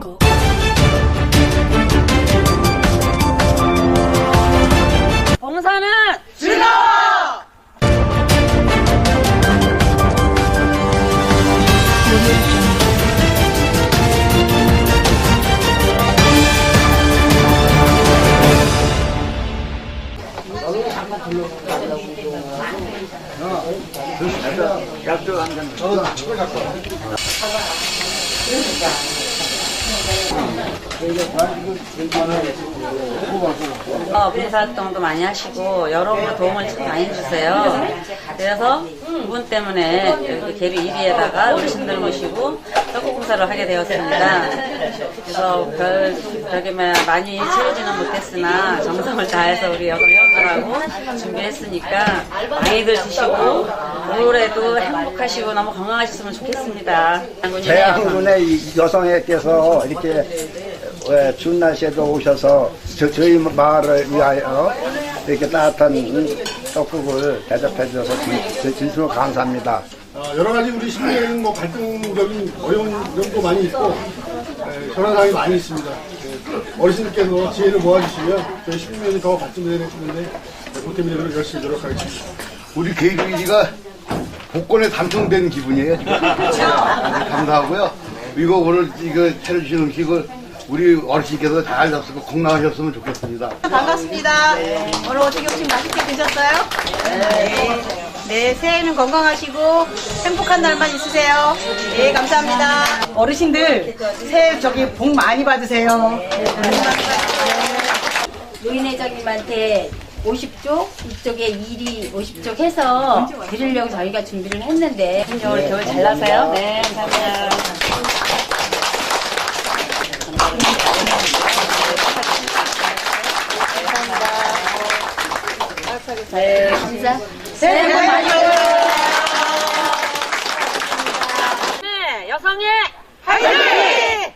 거. 봉사는 어, 봉사 활동도 많이 하시고 여러분의 도움을 참 많이 주세요. 그래서 그분 때문에 여기 개비 1위에다가 어르신들 모시고 떡국 봉사를 하게 되었습니다. 그래서 별 뭐야 많이 채우지는 못했으나 정성을 다해서 우리 여러분하고 준비했으니까 많이들 드시고 올해도 행복하시고 너무 건강하셨으면 좋겠습니다. 대한군의 이 여성애께서 이렇게 왜 추운 날씨에도 오셔서 저, 저희 마을을 위하여 이렇게 따뜻한 음, 떡국을 대접해 주셔서 진- 진심으로 감사합니다. 어, 여러 가지 우리 시민에는 뭐 갈등적인 어려운 점도 많이 있고 에, 변화사항이 많이 있습니다. 에, 어르신들께서 지혜를 모아주시면 저희 시민면이 더 발전되는 싶은데 보태미를 열심히 노력하겠습니다. 우리 개인기가 복권에 당첨된 기분이에요. 지금. 감사하고요. 이거 오늘 이거 차려주신 음식을 우리 어르신께서 잘 잡수고 건강하셨으면 좋겠습니다. 반갑습니다. 오늘 어떻게 혹시 맛있게 드셨어요? 네. 네, 새해에는 건강하시고 행복한 날만 있으세요. 네, 감사합니다. 어르신들 새해 저기 복 많이 받으세요. 노인회장님한테 50쪽, 이쪽에 1위 50쪽 해서 드리려고 저희가 준비를 했는데 겨울 겨울 잘 나세요? 네, 감사합니다. 감사. 새해 복 많이 받으세요. 네, 여성의 화이팅! 화이팅!